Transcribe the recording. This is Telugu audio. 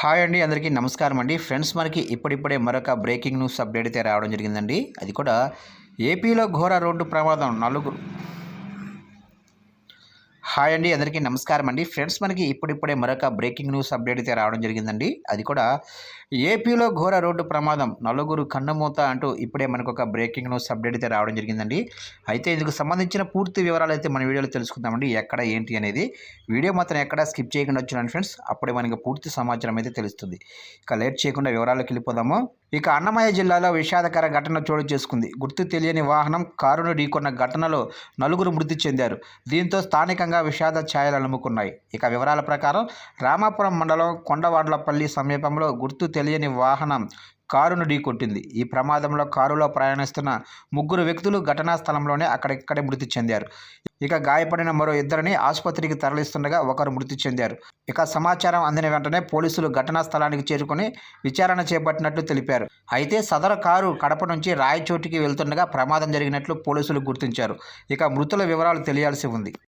హాయ్ అండి అందరికీ నమస్కారం అండి. ఫ్రెండ్స్ మనకి ఇప్పుడిప్పుడే మరొక బ్రేకింగ్ న్యూస్ అప్డేట్ అయితే రావడం జరిగిందండి. అది కూడా ఏపీలో ఘోర రోడ్డు ప్రమాదం నలుగురు హాయ్ అండి అందరికీ నమస్కారం అండి. ఫ్రెండ్స్ మనకి ఇప్పుడిప్పుడే మరొక బ్రేకింగ్ న్యూస్ అప్డేట్ అయితే రావడం జరిగిందండి. అది కూడా ఏపీలో ఘోర రోడ్డు ప్రమాదం నలుగురు కన్నుమూత అంటూ ఇప్పుడే మనకు ఒక బ్రేకింగ్ న్యూస్ అప్డేట్ అయితే రావడం జరిగిందండి. అయితే ఇందుకు సంబంధించిన పూర్తి వివరాలు అయితే మన వీడియోలో తెలుసుకుందామండి. ఎక్కడ ఏంటి అనేది వీడియో మాత్రం ఎక్కడ స్కిప్ చేయకుండా వచ్చినాను ఫ్రెండ్స్. అప్పుడే మనకి పూర్తి సమాచారం అయితే తెలుస్తుంది. ఇక లేట్ చేయకుండా వివరాలకు వెళ్ళిపోదాము. ఇక అన్నమయ్య జిల్లాలో విషాదకర ఘటన చోటు చేసుకుంది. గుర్తు తెలియని వాహనం కారును ఢీకొన్న ఘటనలో నలుగురు మృతి చెందారు. దీంతో స్థానికంగా విషాద ఛాయలు అలుముకున్నాయి. ఇక వివరాల ప్రకారం రామాపురం మండలం కొండవాడ్లపల్లి సమీపంలో గుర్తు తెలియని వాహనం కారును ఢీకొట్టింది. ఈ ప్రమాదంలో కారులో ప్రయాణిస్తున్న ముగ్గురు వ్యక్తులు ఘటనా స్థలంలోనే అక్కడిక్కడే మృతి చెందారు. ఇక గాయపడిన మరో ఇద్దరిని ఆసుపత్రికి తరలిస్తుండగా ఒకరు మృతి చెందారు. ఇక సమాచారం అందిన వెంటనే పోలీసులు ఘటనా స్థలానికి చేరుకుని విచారణ చేపట్టినట్లు తెలిపారు. అయితే సదర కారు కడప నుంచి రాయచోటికి వెళ్తుండగా ప్రమాదం జరిగినట్లు పోలీసులు గుర్తించారు. ఇక మృతుల వివరాలు తెలియాల్సి ఉంది.